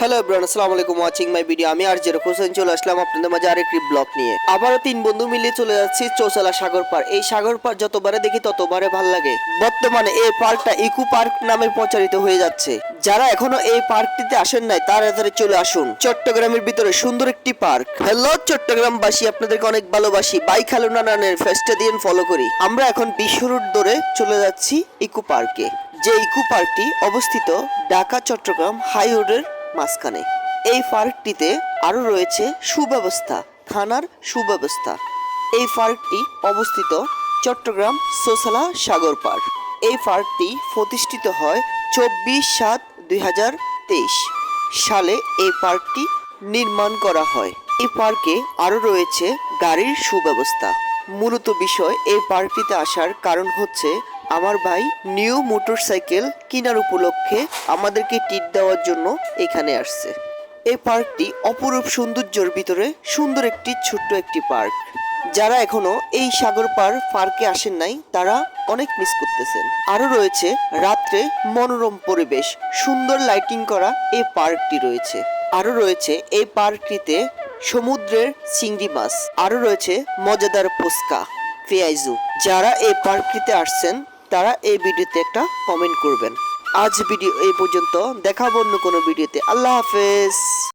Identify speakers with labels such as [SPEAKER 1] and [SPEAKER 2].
[SPEAKER 1] Hello everyone আসসালামু আলাইকুম watching my video আমি আর জেরো হোসেন চলে আসলাম আপনাদের মাঝে আরেকটি ব্লগ নিয়ে। আবারও তিন বন্ধু মিলে চলে যাচ্ছি চৌসালা সাগর পার এই সাগর পার যতবারে দেখি ততবারে ভালো লাগে। বর্তমানে এই পার্কটা ইকো পার্ক নামে প্রচারিত হয়ে যাচ্ছে। যারা এখনও এই পার্কটিতে আসেন নাই, তারা চলে আসুন। চট্টগ্রামের ভিতরে সুন্দর একটি পার্ক। হ্যালো চট্টগ্রামবাসী, আপনাদেরকে অনেক ভালোবাসি। বাইক হ্যালো নানানের ফেস্টা ফলো করি। আমরা এখন বিশ্ব রুট ধরে চলে যাচ্ছি ইকো পার্কে। যে ইকো পার্কটি অবস্থিত ঢাকা, চট্টগ্রাম হাই মাঝখানে। এই পার্কটিতে আরও রয়েছে সুব্যবস্থা, থানার সুব্যবস্থা। এই পার্কটি অবস্থিত চট্টগ্রাম সোসালা সাগর পার্ক এই পার্কটি প্রতিষ্ঠিত হয় চব্বিশ সাত দুই সালে এই পার্কটি নির্মাণ করা হয়। এই পার্কে আরও রয়েছে গাড়ির সুব্যবস্থা। মূলত বিষয় এই পার্কটিতে আসার কারণ হচ্ছে আমার ভাই নিউ মোটরসাইকেল কেনার উপলক্ষে আমাদেরকে টিট দেওয়ার জন্য এখানে আসছে। এই পার্কটি অপরূপ সৌন্দর্যের ভিতরে সুন্দর একটি ছোট্ট একটি পার্ক। যারা এখনও এই সাগর পার পার্কে আসেন নাই, তারা অনেক মিস করতেছেন। আরও রয়েছে রাত্রে মনোরম পরিবেশ, সুন্দর লাইটিং করা এই পার্কটি রয়েছে। আরও রয়েছে এই পার্কটিতে সমুদ্রের চিংড়ি মাছ। আরও রয়েছে মজাদার ফুচকা, পেঁয়াজু। যারা এই পার্কটিতে আসছেন তারা এই ভিডিওতে একটা কমেন্ট করবেন। আজ ভিডিও এই পর্যন্ত। দেখাবো অন্য কোনো ভিডিওতে। আল্লাহ হাফেজ।